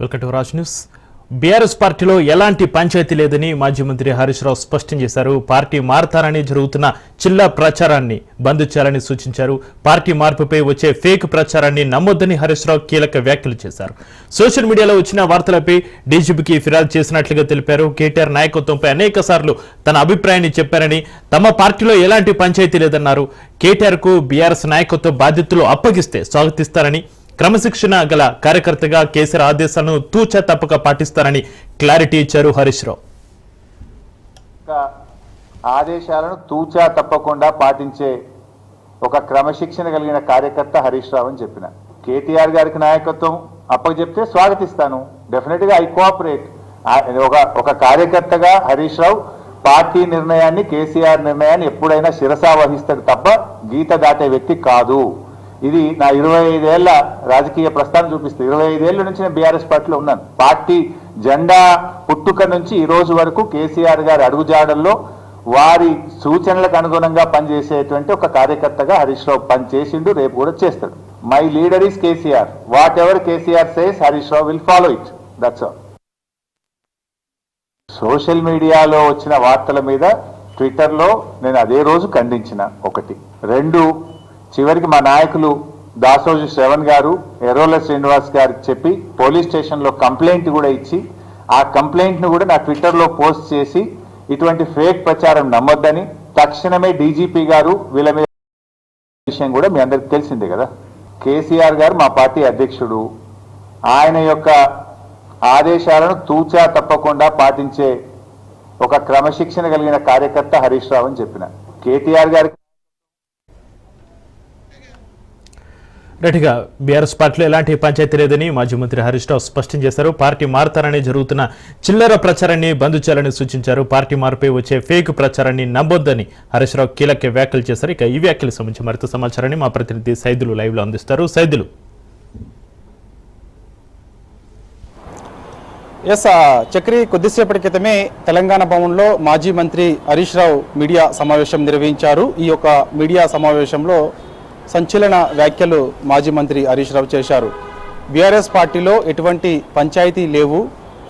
Welcome to Raj news. BRS పార్టీలో ఎలాంటి పంచాయతీ లేదని మాజీ మంత్రి హరీష్ రావు స్పష్టం చేశారు. పార్టీ మారతారని జరుగుతున్న చిల్లా ప్రచారాన్ని బంద్ చేయాలని సూచించారు. పార్టీ మార్పుపై వచ్చే ఫేక్ ప్రచారాన్ని నమ్మొద్దని హరీష్ రావు కీలక వ్యాఖ్యలు చేశారు. సోషల్ మీడియాలో వచ్చిన వార్తలపై డీజీపీకి ఫిర్యాదు చేసినట్లుగా తెలిపారు. కేటీఆర్ నాయకత్వంపై అనేక తన అభిప్రాయాన్ని చెప్పారని తమ పార్టీలో ఎలాంటి పంచాయతీ లేదన్నారు. కేటీఆర్కు బీఆర్ఎస్ నాయకత్వ బాధ్యతలు అప్పగిస్తే స్వాగతిస్తారని క్రమశిక్షణ గల కార్యకర్తగా కేసీఆర్ ఆదేశాలను తూచా తప్పక పాటిస్తారని క్లారిటీ ఇచ్చారు హరీష్ రావు. ఆదేశాలను తూచా తప్పకుండా పాటించే ఒక క్రమశిక్షణ కలిగిన కార్యకర్త హరీష్ రావు అని చెప్పిన. కేటీఆర్ గారికి నాయకత్వం అప్పచెప్తే స్వాగతిస్తాను. డెఫినెట్గా ఐ కోఆపరేట్ ఒక ఒక కార్యకర్తగా హరీష్ రావు పార్టీ నిర్ణయాన్ని కేసీఆర్ నిర్ణయాన్ని ఎప్పుడైనా శిరసా వహిస్తాడు తప్ప గీత దాటే వ్యక్తి కాదు. ఇది నా ఇరవై ఐదేళ్ళ రాజకీయ ప్రస్థానం చూపిస్తుంది. ఇరవై ఐదేళ్ళ నుంచి నేను బీఆర్ఎస్ పార్టీలో ఉన్నాను. పార్టీ జెండా పుట్టుక నుంచి ఈ రోజు వరకు కేసీఆర్ గారి అడుగుజాడల్లో వారి సూచనలకు అనుగుణంగా పనిచేసేటువంటి ఒక కార్యకర్తగా హరీష్ రావు పనిచేసిండు రేపు కూడా చేస్తాడు. My leader is KCR. Whatever KCR says Harish Rao will follow it. That's all social మీడియాలో వచ్చిన వార్తల మీద ట్విట్టర్లో నేను అదే రోజు ఖండించిన ఒకటి. రెండు చివరికి మా నాయకులు దాసోజు శ్రవణ్ గారు ఎర్రోల శ్రీనివాస్ గారికి చెప్పి పోలీస్ స్టేషన్లో కంప్లైంట్ కూడా ఇచ్చి ఆ కంప్లైంట్ను కూడా నా ట్విట్టర్లో పోస్ట్ చేసి ఇటువంటి ఫేక్ ప్రచారం నమ్మొద్దని తక్షణమే డీజీపీ గారు వీళ్ళ మీద విషయం కూడా మీ అందరికి తెలిసిందే కదా. కేసీఆర్ గారు మా పార్టీ అధ్యక్షుడు. ఆయన యొక్క ఆదేశాలను తూచా తప్పకుండా పాటించే ఒక క్రమశిక్షణ కలిగిన కార్యకర్త హరీష్ రావు అని చెప్పిన. కేటీఆర్ గారికి రెడ్డిగా బీఆర్ఎస్ పార్టీలో ఎలాంటి పంచాయతీ లేదని మాజీ మంత్రి హరీష్ రావు స్పష్టం చేశారు. పార్టీ మారతారని జరుగుతున్న చిల్లర ప్రచారాన్ని బంద్ చేయాలని సూచించారు. పార్టీ మారుపై వచ్చే ఫేక్ ప్రచారాన్ని నమ్మొద్దని హరీష్ రావు కీలక వ్యాఖ్యలు చేశారు. ఇక ఈ వ్యాఖ్యలకు సంబంధించి మరింత సమాచారాన్ని మా ప్రతినిధి సైదులు లైవ్లో అందిస్తారు. సైదులు. ఎస్ చక్రి కొద్దిసేపటి క్రితమే తెలంగాణ భవన్లో మాజీ మంత్రి హరీష్ రావు మీడియా సమావేశం నిర్వహించారు. ఈ యొక్క మీడియా సమావేశంలో సంచలన వ్యాఖ్యలు మాజీ మంత్రి హరీష్ రావు చేశారు. బీఆర్ఎస్ పార్టీలో ఎటువంటి పంచాయతీ లేవు.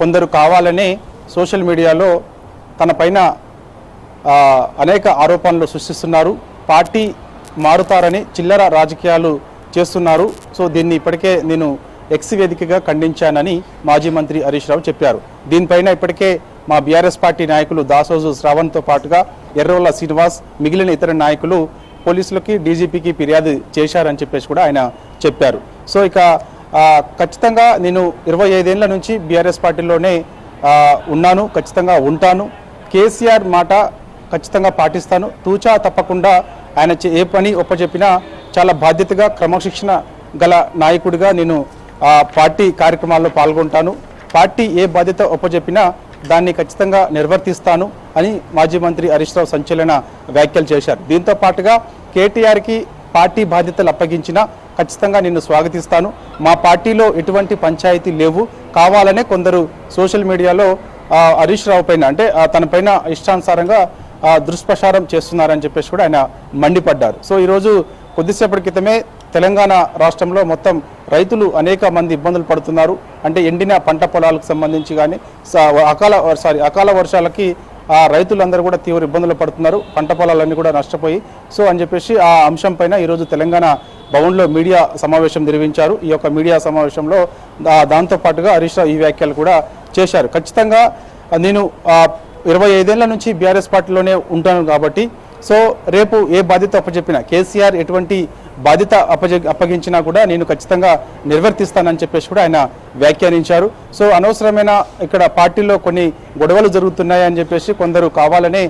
కొందరు కావాలనే సోషల్ మీడియాలో తనపైన అనేక ఆరోపణలు సృష్టిస్తున్నారు. పార్టీ మారుతారని చిల్లర రాజకీయాలు చేస్తున్నారు. సో దీన్ని ఇప్పటికే నేను ఎక్స్ వేదికగా ఖండించానని మాజీ మంత్రి హరీష్ రావు చెప్పారు. దీనిపైన ఇప్పటికే మా బీఆర్ఎస్ పార్టీ నాయకులు దాసోజు శ్రావణ్తో పాటుగా ఎర్రోల శ్రీనివాస్ మిగిలిన ఇతర నాయకులు పోలీసులకి డీజీపీకి ఫిర్యాదు చేశారని చెప్పేసి కూడా ఆయన చెప్పారు. సో ఇక ఖచ్చితంగా నేను ఇరవై ఐదేళ్ళ నుంచి బీఆర్ఎస్ పార్టీలోనే ఉన్నాను ఖచ్చితంగా ఉంటాను. కేసీఆర్ మాట ఖచ్చితంగా పాటిస్తాను. తూచా తప్పకుండా ఆయన చే- ఏ పని ఒప్పచెప్పినా చాలా బాధ్యతగా క్రమశిక్షణ గల నాయకుడిగా నేను పార్టీ కార్యక్రమాల్లో పాల్గొంటాను. పార్టీ ఏ బాధ్యత ఒప్పచెప్పినా దాన్ని ఖచ్చితంగా నిర్వర్తిస్తాను అని మాజీ మంత్రి హరీష్ రావు సంచలన వ్యాఖ్యలు చేశారు. దీంతో పాటుగా కేటీఆర్కి పార్టీ బాధ్యతలు అప్పగించినా ఖచ్చితంగా నిన్ను స్వాగతిస్తాను. మా పార్టీలో ఎటువంటి పంచాయతీ లేవు. కావాలనే కొందరు సోషల్ మీడియాలో హరీష్ రావు పైన అంటే తన పైన ఇష్టానుసారంగా దుష్ప్రచారం చేస్తున్నారని చెప్పేసి కూడా ఆయన మండిపడ్డారు. సో ఈరోజు కొద్దిసేపటి క్రితమే తెలంగాణ రాష్ట్రంలో మొత్తం రైతులు అనేక మంది ఇబ్బందులు పడుతున్నారు. అంటే ఎండిన పంట పొలాలకు సంబంధించి కానీ అకాల సారీ అకాల వర్షాలకి ఆ రైతులందరూ కూడా తీవ్ర ఇబ్బందులు పడుతున్నారు. పంట పొలాలన్నీ కూడా నష్టపోయి. సో అని చెప్పేసి ఆ అంశం పైన ఈరోజు తెలంగాణ భవన్లో మీడియా సమావేశం నిర్వహించారు. ఈ యొక్క మీడియా సమావేశంలో దాంతోపాటుగా దాంతో పాటుగా హరీష్ రావు ఈ వ్యాఖ్యలు కూడా చేశారు. ఖచ్చితంగా నేను ఇరవై ఐదేళ్ళ నుంచి బీఆర్ఎస్ పార్టీలోనే ఉంటాను కాబట్టి సో రేపు ఏ బాధ్యత అప్పచెప్పినా కేసీఆర్ ఎటువంటి బాధ్యత అప్పజ అప్పగించినా కూడా నేను ఖచ్చితంగా నిర్వర్తిస్తానని చెప్పేసి కూడా ఆయన వ్యాఖ్యానించారు. సో అనవసరమైన ఇక్కడ పార్టీలో కొన్ని గొడవలు జరుగుతున్నాయని చెప్పేసి కొందరు కావాలనే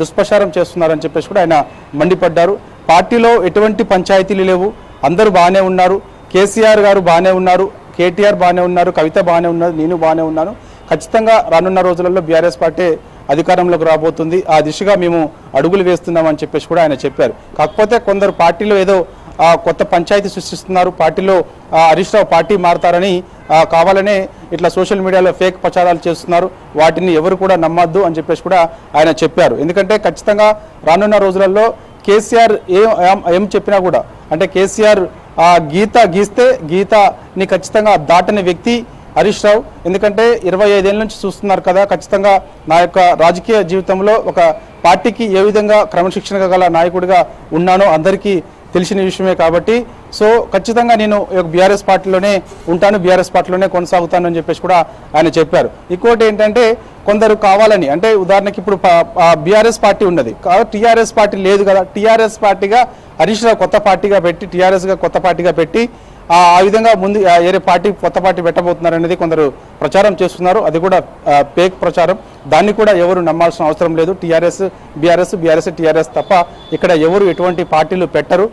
దుష్ప్రచారం చేస్తున్నారని చెప్పేసి కూడా ఆయన మండిపడ్డారు. పార్టీలో ఎటువంటి పంచాయతీలు లేవు. అందరూ బాగానే ఉన్నారు. కేసీఆర్ గారు బాగానే ఉన్నారు. కేటీఆర్ బాగానే ఉన్నారు. కవిత బాగానే ఉన్నారు నేను బాగానే ఉన్నాను. ఖచ్చితంగా రానున్న రోజులలో బీఆర్ఎస్ పార్టీ అధికారంలోకి రాబోతుంది. ఆ దిశగా మేము అడుగులు వేస్తున్నామని చెప్పేసి కూడా ఆయన చెప్పారు. కాకపోతే కొందరు పార్టీలో ఏదో కొత్త పంచాయతీ సృష్టిస్తున్నారు. పార్టీలో హరీష్ రావు పార్టీ మారతారని కావాలనే ఇట్లా సోషల్ మీడియాలో ఫేక్ ప్రచారాలు చేస్తున్నారు. వాటిని ఎవరు కూడా నమ్మద్దు అని చెప్పేసి కూడా ఆయన చెప్పారు. ఎందుకంటే ఖచ్చితంగా రానున్న రోజులలో కేసీఆర్ ఏం- ఏం చెప్పినా కూడా అంటే కేసీఆర్ ఆ గీత గీస్తే గీతని ఖచ్చితంగా దాటని వ్యక్తి హరీష్ రావు. ఎందుకంటే ఇరవై ఐదేళ్ళ నుంచి చూస్తున్నారు కదా ఖచ్చితంగా నా యొక్క రాజకీయ జీవితంలో ఒక పార్టీకి ఏ విధంగా క్రమశిక్షణ గల నాయకుడిగా ఉన్నానో అందరికీ తెలిసిన విషయమే కాబట్టి సో ఖచ్చితంగా నేను బీఆర్ఎస్ పార్టీలోనే ఉంటాను బీఆర్ఎస్ పార్టీలోనే కొనసాగుతాను అని చెప్పేసి కూడా ఆయన చెప్పారు. ఇంకోటి ఏంటంటే కొందరు కావాలని అంటే ఉదాహరణకి ఇప్పుడు బీఆర్ఎస్ పార్టీ ఉన్నది. టీఆర్ఎస్ పార్టీ లేదు కదా టీఆర్ఎస్ పార్టీగా హరీష్ రావు కొత్త పార్టీగా పెట్టి టీఆర్ఎస్గా కొత్త పార్టీగా పెట్టి ఆ విధంగా ముందు ఏరే పార్టీ కొత్త పార్టీ పెట్టబోతున్నారు అనేది కొందరు ప్రచారం చేస్తున్నారు. అది కూడా పేక్ ప్రచారం. దాన్ని కూడా ఎవరు నమ్మాల్సిన అవసరం లేదు. టీఆర్ఎస్ బీఆర్ఎస్ బీఆర్ఎస్ టీఆర్ఎస్ తప్ప ఇక్కడ ఎవరు ఎటువంటి పార్టీలు పెట్టరు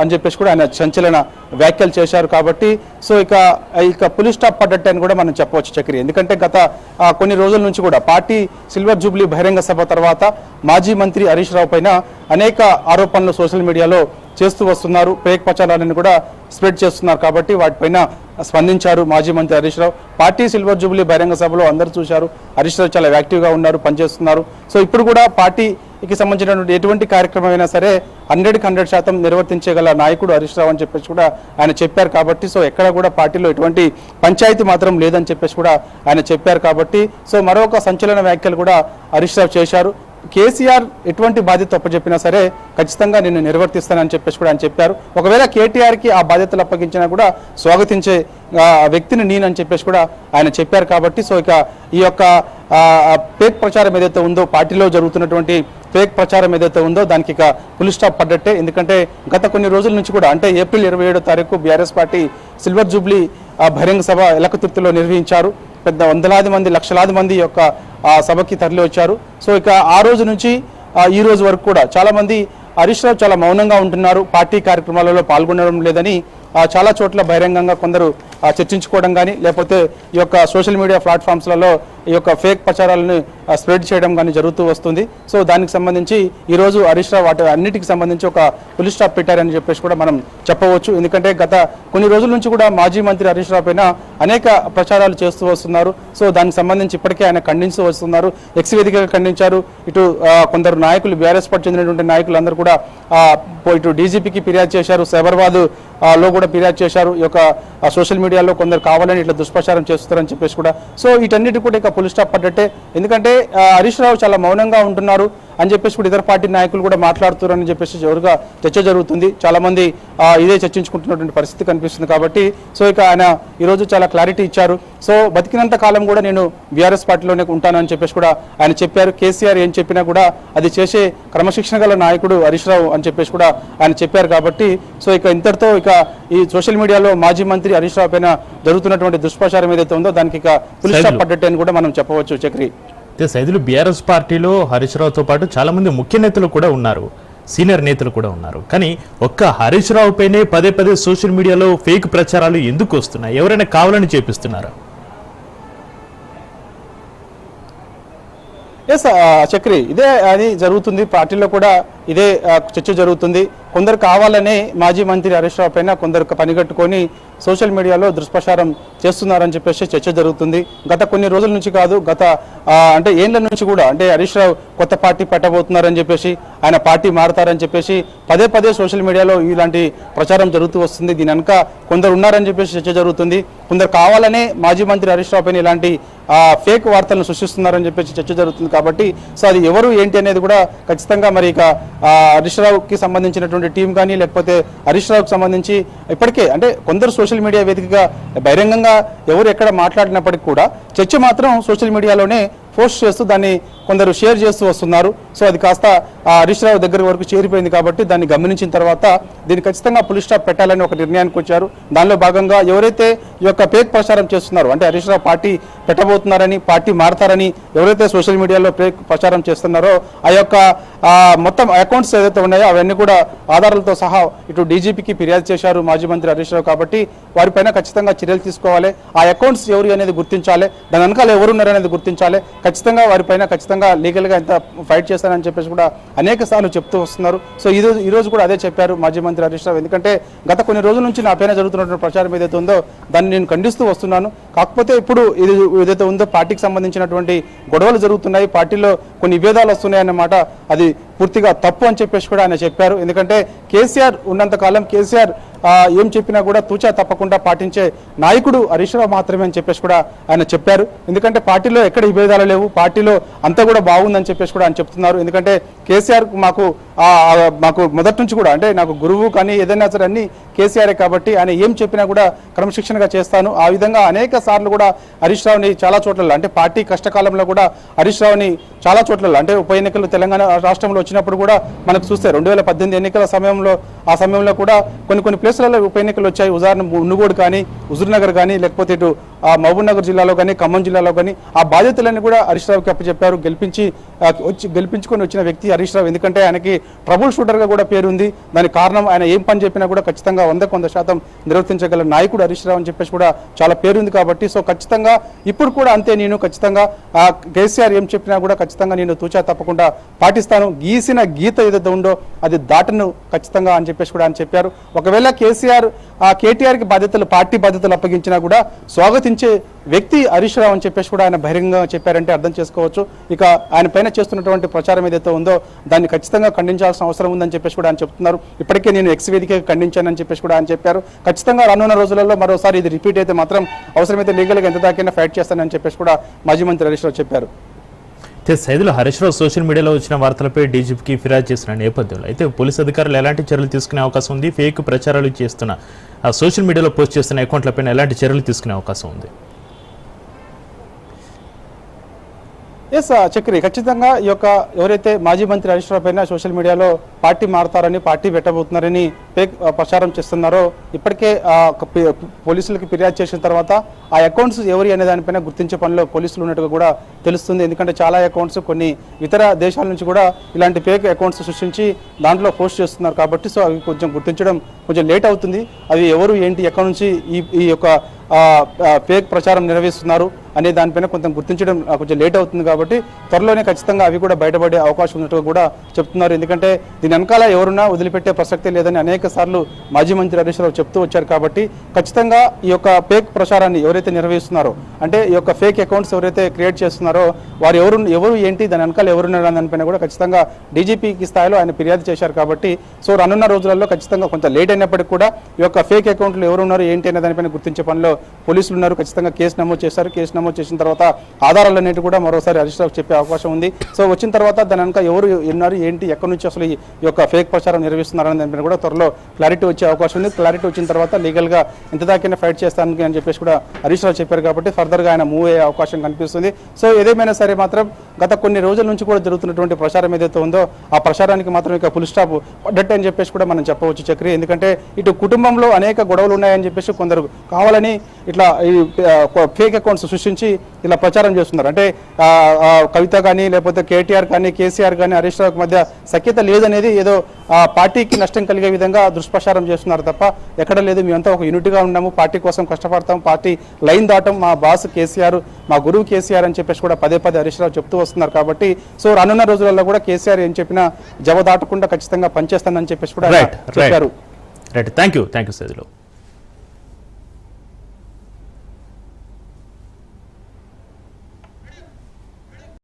అని చెప్పేసి కూడా ఆయన సంచలన వ్యాఖ్యలు చేశారు కాబట్టి. సో ఇక ఇక పులి స్టాప్ పడ్డట్టు అని కూడా మనం చెప్పవచ్చు చక్రి. ఎందుకంటే గత కొన్ని రోజుల నుంచి కూడా పార్టీ సిల్వర్ జూబ్లీ బహిరంగ సభ తర్వాత మాజీ మంత్రి హరీష్ రావు పైన అనేక ఆరోపణలు సోషల్ మీడియాలో చేస్తూ వస్తున్నారు. ఫేక్ ప్రచారాలను కూడా స్ప్రెడ్ చేస్తున్నారు. కాబట్టి వాటిపైన స్పందించారు మాజీ మంత్రి Harish Rao. Party silver jubilee బహిరంగ సభలో అందరూ చూశారు. హరీష్ రావు చాలా యాక్టివ్గా ఉన్నారు పనిచేస్తున్నారు. సో ఇప్పుడు కూడా పార్టీకి సంబంధించినటువంటి ఎటువంటి కార్యక్రమం అయినా సరే హండ్రెడ్కి హండ్రెడ్ శాతం నిర్వర్తించగల నాయకుడు హరీష్ రావు అని చెప్పేసి కూడా ఆయన చెప్పారు కాబట్టి సో ఎక్కడ కూడా పార్టీలో ఎటువంటి పంచాయతీ మాత్రం లేదని చెప్పేసి కూడా ఆయన చెప్పారు కాబట్టి సో మరొక సంచలన వ్యాఖ్యలు కూడా హరీష్ రావు చేశారు. కేసీఆర్ ఎటువంటి బాధ్యత అప్పచెప్పినా సరే ఖచ్చితంగా నేను నిర్వర్తిస్తానని చెప్పేసి కూడా ఆయన చెప్పారు. ఒకవేళ కేటీఆర్కి ఆ బాధ్యతలు అప్పగించినా కూడా స్వాగతించే వ్యక్తిని నేనని చెప్పేసి కూడా ఆయన చెప్పారు కాబట్టి సో ఇక ఈ యొక్క పేక్ ప్రచారం ఏదైతే ఉందో పార్టీలో జరుగుతున్నటువంటి పేక్ ప్రచారం ఏదైతే ఉందో దానికి ఇక ఫుల్ స్టాప్ పడ్డట్టే. ఎందుకంటే గత కొన్ని రోజుల నుంచి కూడా అంటే ఏప్రిల్ ఇరవై ఏడో తారీఖు బీఆర్ఎస్ పార్టీ సిల్వర్ జూబ్లీ బహిరంగ సభ ఎలకతుర్తిలో నిర్వహించారు. పెద్ద వందలాది మంది లక్షలాది మంది యొక్క ఆ సభకి తరలి వచ్చారు సో ఇక ఆ రోజు నుంచి ఈ రోజు వరకు కూడా చాలా మంది హరీష్ రావు చాలా మౌనంగా ఉంటున్నారు. పార్టీ కార్యక్రమాలలో పాల్గొనడం లేదని చాలా చోట్ల బహిరంగంగా కొందరు చర్చించుకోవడం కానీ లేకపోతే ఈ యొక్క సోషల్ మీడియా ప్లాట్ఫామ్స్లలో ఈ యొక్క ఫేక్ ప్రచారాలను స్ప్రెడ్ చేయడం కానీ జరుగుతూ వస్తుంది. సో దానికి సంబంధించి ఈ రోజు హరీష్ రావు వాటి అన్నిటికి సంబంధించి ఒక పులి స్టాప్ పెట్టారని చెప్పేసి కూడా మనం చెప్పవచ్చు. ఎందుకంటే గత కొన్ని రోజుల నుంచి కూడా మాజీ మంత్రి హరీష్ రావు పైన అనేక ప్రచారాలు చేస్తూ వస్తున్నారు. సో దానికి సంబంధించి ఇప్పటికే ఆయన ఖండిస్తూ వస్తున్నారు. ఎక్స్ వేదికగా ఖండించారు. ఇటు కొందరు నాయకులు బీఆర్ఎస్ పార్టీ చెందినటువంటి నాయకులు అందరూ కూడా ఇటు డీజీపీకి ఫిర్యాదు చేశారు. సైబరాబాద్లో కూడా ఫిర్యాదు చేశారు. ఈ యొక్క సోషల్ మీడియా ఏరియాలో కొందరు కావాలని ఇట్లా దుష్ప్రచారం చేస్తున్నారని చెప్పేసి కూడా. సో వీటన్నిటి కూడా ఇక పులి స్టాప్ పడ్డట్టే. ఎందుకంటే హరీష్ రావు చాలా మౌనంగా ఉంటున్నారు అని చెప్పేసి కూడా ఇతర పార్టీ నాయకులు కూడా మాట్లాడుతున్నారని చెప్పేసి జోరుగా చర్చ జరుగుతుంది. చాలా మంది ఇదే చర్చించుకుంటున్నటువంటి పరిస్థితి కనిపిస్తుంది కాబట్టి. సో ఇక ఆయన ఈరోజు చాలా క్లారిటీ ఇచ్చారు. సో బతికినంత కాలం కూడా నేను బీఆర్ఎస్ పార్టీలోనే ఉంటానని చెప్పేసి కూడా ఆయన చెప్పారు. కేసీఆర్ ఏం చెప్పినా కూడా అది చేసే క్రమశిక్షణ గల నాయకుడు హరీష్ రావు అని చెప్పేసి కూడా ఆయన చెప్పారు కాబట్టి. సో ఇక ఇంతటితో ఇక ఈ సోషల్ మీడియాలో మాజీ మంత్రి హరీష్ రావు పైన జరుగుతున్నటువంటి దుష్ప్రచారం ఏదైతే ఉందో దానికి ఇక పులి స్టాప్ సైదులు. పడ్డట్టు అని కూడా మనం చెప్పవచ్చు చక్రి. అయితే సైదులు బీఆర్ఎస్ పార్టీలో హరీష్ రావుతో పాటు చాలా మంది ముఖ్య నేతలు కూడా ఉన్నారు సీనియర్ నేతలు కూడా ఉన్నారు. కానీ ఒక్క హరీష్ రావు పైనే పదే పదే సోషల్ మీడియాలో ఫేక్ ప్రచారాలు ఎందుకు వస్తున్నాయి? ఎవరైనా కావాలని చేపిస్తున్నారా? ఎస్ చక్రి ఇదే అది జరుగుతుంది. పార్టీలో కూడా ఇదే చర్చ జరుగుతుంది. కొందరు కావాలనే మాజీ మంత్రి హరీష్ రావు పైన కొందరు పనిగట్టుకొని సోషల్ మీడియాలో దుష్ప్రచారం చేస్తున్నారని చెప్పేసి చర్చ జరుగుతుంది. గత కొన్ని రోజుల నుంచి కాదు గత అంటే ఏండ్ల నుంచి కూడా అంటే హరీష్ రావు కొత్త పార్టీ పెట్టబోతున్నారని చెప్పేసి ఆయన పార్టీ మారుతారని చెప్పేసి పదే పదే సోషల్ మీడియాలో ఇలాంటి ప్రచారం జరుగుతూ వస్తుంది. దీని వెనక కొందరు ఉన్నారని చెప్పేసి చర్చ జరుగుతుంది. కొందరు కావాలనే మాజీ మంత్రి హరీష్ రావు పైన ఇలాంటి ఫేక్ వార్తలను సృష్టిస్తున్నారని చెప్పేసి చర్చ జరుగుతుంది కాబట్టి సో అది ఎవరు ఏంటి అనేది కూడా ఖచ్చితంగా మరి ఇక హరీష్ రావుకి సంబంధించినటువంటి టీం కానీ లేకపోతే హరీష్ రావుకి సంబంధించి ఇప్పటికే అంటే కొందరు సోషల్ మీడియా వేదికగా బహిరంగంగా ఎవరు ఎక్కడ మాట్లాడినప్పటికీ కూడా చర్చ మాత్రం సోషల్ మీడియాలోనే పోస్ట్ చేస్తూ దాన్ని కొందరు షేర్ చేస్తూ వస్తున్నారు. సో అది కాస్త ఆ హరీష్ రావు దగ్గర వరకు చేరిపోయింది కాబట్టి దాన్ని గమనించిన తర్వాత దీన్ని ఖచ్చితంగా పులిస్ స్టాప్ పెట్టాలని ఒక నిర్ణయానికి వచ్చారు. దానిలో భాగంగా ఎవరైతే ఈ యొక్క పేక్ ప్రచారం చేస్తున్నారో అంటే హరీష్ రావు పార్టీ పెట్టబోతున్నారని పార్టీ మారతారని ఎవరైతే సోషల్ మీడియాలో పేక్ ప్రచారం చేస్తున్నారో ఆ యొక్క మొత్తం అకౌంట్స్ ఏదైతే ఉన్నాయో అవన్నీ కూడా ఆధారాలతో సహా ఇటు డీజీపీకి ఫిర్యాదు చేశారు మాజీ మంత్రి హరీష్ రావు కాబట్టి వారిపైన ఖచ్చితంగా చర్యలు తీసుకోవాలి. ఆ అకౌంట్స్ ఎవరు అనేది గుర్తించాలి దాని వెనకాల ఎవరున్నారనేది గుర్తించాలి. ఖచ్చితంగా వారిపైన ఖచ్చితంగా లీగల్గా ఎంత ఫైట్ చేస్తానని చెప్పేసి కూడా అనేక సార్లు చెప్తూ వస్తున్నారు. సో ఈ రోజు కూడా అదే చెప్పారు మాజీ మంత్రి హరీష్ రావు. ఎందుకంటే గత కొన్ని రోజుల నుంచి నా పైన జరుగుతున్నటువంటి ప్రచారం ఏదైతే ఉందో దాన్ని నేను ఖండిస్తూ వస్తున్నాను. కాకపోతే ఇప్పుడు ఇది ఏదైతే ఉందో పార్టీకి సంబంధించినటువంటి గొడవలు జరుగుతున్నాయి. పార్టీలో కొన్ని విభేదాలు వస్తున్నాయన్నమాట అది పూర్తిగా తప్పు అని చెప్పేసి కూడా ఆయన చెప్పారు. ఎందుకంటే కేసీఆర్ ఉన్నంత కాలం కేసీఆర్ ఏం చెప్పినా కూడా తూచా తప్పకుండా పాటించే నాయకుడు హరీష్ రావు మాత్రమే అని చెప్పేసి కూడా ఆయన చెప్పారు. ఎందుకంటే పార్టీలో ఎక్కడ విభేదాలు లేవు పార్టీలో అంతా కూడా బాగుందని చెప్పేసి కూడా ఆయన చెప్తున్నారు. ఎందుకంటే కేసీఆర్ మాకు మాకు మొదటి నుంచి కూడా అంటే నాకు గురువు కానీ ఏదైనా సరే అన్ని కేసీఆర్ కాబట్టి ఆయన ఏం చెప్పినా కూడా క్రమశిక్షణగా చేస్తాను. ఆ విధంగా అనేక సార్లు కూడా హరీష్ రావుని చాలా చోట్ల అంటే పార్టీ కష్టకాలంలో కూడా హరీష్ రావుని చాలా చోట్ల అంటే ఉప ఎన్నికలు తెలంగాణ రాష్ట్రంలో వచ్చినప్పుడు కూడా మనకు చూస్తే రెండు వేల పద్దెనిమిది ఎన్నికల సమయంలో ఆ సమయంలో కూడా కొన్ని కొన్ని ప్లేసులలో ఉప ఎన్నికలు వచ్చాయి. ఉదాహరణ మునుగోడు కానీ హుజూర్నగర్ కానీ లేకపోతే ఇటు ఆ మహబూబ్ నగర్ జిల్లాలో కానీ ఖమ్మం జిల్లాలో కానీ ఆ బాధ్యతలన్నీ కూడా హరీష్ రావుకి అప్పచెప్పారు. గెలిపించి వచ్చి గెలిపించుకొని వచ్చిన వ్యక్తి హరీష్ రావు. ఎందుకంటే ఆయనకి ట్రబుల్ షూటర్గా కూడా పేరు ఉంది దానికి కారణం ఆయన ఏం పని చెప్పినా కూడా ఖచ్చితంగా వందకు వంద శాతం నిర్వర్తించగల నాయకుడు హరీష్ రావు అని చెప్పేసి కూడా చాలా పేరుంది కాబట్టి సో ఖచ్చితంగా ఇప్పుడు కూడా అంతే నేను ఖచ్చితంగా ఆ కేసీఆర్ ఏం చెప్పినా కూడా ఖచ్చితంగా నేను తూచా తప్పకుండా పాటిస్తాను. గీసిన గీత ఏదైతే ఉందో అది దాటను ఖచ్చితంగా అని చెప్పేసి కూడా ఆయన చెప్పారు. ఒకవేళ కేసీఆర్ ఆ కేటీఆర్కి బాధ్యతలు పార్టీ బాధ్యతలు అప్పగించినా కూడా స్వాగతించే వ్యక్తి హరీష్ రావు అని చెప్పేసి కూడా ఆయన బహిరంగంగా చెప్పారంటే అర్థం చేసుకోవచ్చు. ఇక ఆయన పైన చేస్తున్నటువంటి ప్రచారం ఏదైతే ఉందో దాన్ని ఖచ్చితంగా ఖండించాల్సిన అవసరం ఉందని చెప్పేసి కూడా ఆయన చెప్తున్నారు. ఇప్పటికే నేను ఎక్స్ వేదిక ఖండించానని చెప్పేసి కూడా ఆయన చెప్పారు. ఖచ్చితంగా రానున్న రోజులలో మరోసారి ఇది రిపీట్ అయితే మాత్రం అవసరమైతే లీగల్గా ఎంత దాకైనా ఫైట్ చేస్తానని చెప్పేసి కూడా మాజీ మంత్రి హరీష్ రావు చెప్పారు. అయితే సైదులు హరీష్ రావు సోషల్ మీడియాలో వచ్చిన వార్తలపై డీజీపీకి ఫిర్యాదు చేసిన నేపథ్యంలో అయితే పోలీసు అధికారులు ఎలాంటి చర్యలు తీసుకునే అవకాశం ఉంది? ఫేక్ ప్రచారాలు చేస్తున్న సోషల్ మీడియాలో పోస్ట్ చేస్తున్న అకౌంట్లపైన ఎలాంటి చర్యలు తీసుకునే అవకాశం ఉంది? ఎస్ చక్రి uh, ఖచ్చితంగా ఈ యొక్క ఎవరైతే మాజీ మంత్రి హరీష్ రావు పైన సోషల్ మీడియాలో పార్టీ మారతారని పార్టీ పెట్టబోతున్నారని uh, ప్రచారం చేస్తున్నారో ఇప్పటికే uh, పోలీసులకు పోలీసులకి ఫిర్యాదు చేసిన తర్వాత ఆ అకౌంట్స్ ఎవరి అనే దానిపైన గుర్తించే పనిలో పోలీసులు ఉన్నట్టుగా కూడా తెలుస్తుంది. ఎందుకంటే చాలా అకౌంట్స్ కొన్ని ఇతర దేశాల నుంచి కూడా ఇలాంటి ఫేక్ అకౌంట్స్ సృష్టించి దాంట్లో పోస్ట్ చేస్తున్నారు కాబట్టి సో అవి కొంచెం గుర్తించడం కొంచెం లేట్ అవుతుంది. అవి ఎవరు ఏంటి ఎక్కడి నుంచి ఈ ఈ యొక్క ఫేక్ ప్రచారం నిర్వహిస్తున్నారు? అనే దానిపైన కొంచెం గుర్తించడం కొంచెం లేట్ అవుతుంది కాబట్టి త్వరలోనే ఖచ్చితంగా అవి కూడా బయటపడే అవకాశం ఉన్నట్టుగా కూడా చెప్తున్నారు. ఎందుకంటే దీని వెనకాల ఎవరున్నా వదిలిపెట్టే ప్రసక్తే లేదని అనేక సార్లు మాజీ మంత్రి హరీష్ రావు చెప్తూ వచ్చారు కాబట్టి ఖచ్చితంగా ఈ యొక్క ఫేక్ ప్రచారాన్ని ఎవరైతే నిర్వహిస్తున్నారో అంటే ఈ యొక్క ఫేక్ అకౌంట్స్ ఎవరైతే క్రియేట్ చేస్తున్నారో వారు ఎవరు ఎవరు ఏంటి దాని వెనకాల ఎవరున్నారు దానిపైన కూడా ఖచ్చితంగా డీజీపీకి స్థాయిలో ఆయన ఫిర్యాదు చేశారు కాబట్టి సో రానున్న రోజులలో ఖచ్చితంగా కొంత లేట్ అయినప్పటికీ కూడా ఈ యొక్క ఫేక్ అకౌంట్లు ఎవరున్నారు ఏంటి అనే దానిపైన గుర్తించే పనిలో పోలీసులు ఉన్నారు. ఖచ్చితంగా కేసు నమోదు చేశారు. కేసు నమోదు చేసిన తర్వాత ఆధారాలు అనేవి కూడా మరోసారి హరీష్ చెప్పే అవకాశం ఉంది. సో వచ్చిన తర్వాత దాని వెనక ఎవరు ఉన్నారు ఏంటి ఎక్కడి నుంచి అసలు ఈ యొక్క ఫేక్ ప్రచారం నిర్వహిస్తున్నారు దానిపైన కూడా త్వరలో క్లారిటీ వచ్చే అవకాశం ఉంది. క్లారిటీ వచ్చిన తర్వాత లీగల్గా ఎంత దాకైనా ఫైట్ చేస్తానని అని చెప్పేసి కూడా హరీష్ రావు చెప్పారు కాబట్టి ఫర్దర్గా ఆయన మూవ్ అయ్యే అవకాశం కనిపిస్తుంది. సో ఏదేమైనా సరే మాత్రం గత కొన్ని రోజుల నుంచి కూడా జరుగుతున్నటువంటి ప్రచారం ఏదైతే ఉందో ఆ ప్రచారానికి మాత్రం ఇక ఫుల్ స్టాప్ పడ్డట్టు అని చెప్పేసి కూడా మనం చెప్పవచ్చు చక్రి. ఎందుకంటే ఇటు కుటుంబంలో అనేక గొడవలు ఉన్నాయని చెప్పేసి కొందరు కావాలని ఇట్లా ఈ ఫేక్ అకౌంట్స్ సృష్టించి ఇలా ప్రచారం చేస్తున్నారు. అంటే కవిత కానీ లేకపోతే కేటీఆర్ కానీ కేసీఆర్ కానీ హరీష్ రావుకి మధ్య సఖ్యత లేదనేది ఏదో ఆ పార్టీకి నష్టం కలిగే విధంగా దుష్ప్రచారం చేస్తున్నారు తప్ప ఎక్కడ లేదు. మేమంతా ఒక యూనిట్గా ఉన్నాము. పార్టీ కోసం కష్టపడతాం. Party line దాటం. మా బాస్ కేసీఆర్ మా గురువు కేసీఆర్ అని చెప్పేసి కూడా పదే పదే హరీష్ రావు చెప్తూ వస్తున్నారు కాబట్టి సో రానున్న రోజులలో కూడా కేసీఆర్ ఏం చెప్పినా జవ దాటకుండా ఖచ్చితంగా పనిచేస్తానని చెప్పేసి కూడా చెప్పారు. Right thank you thank you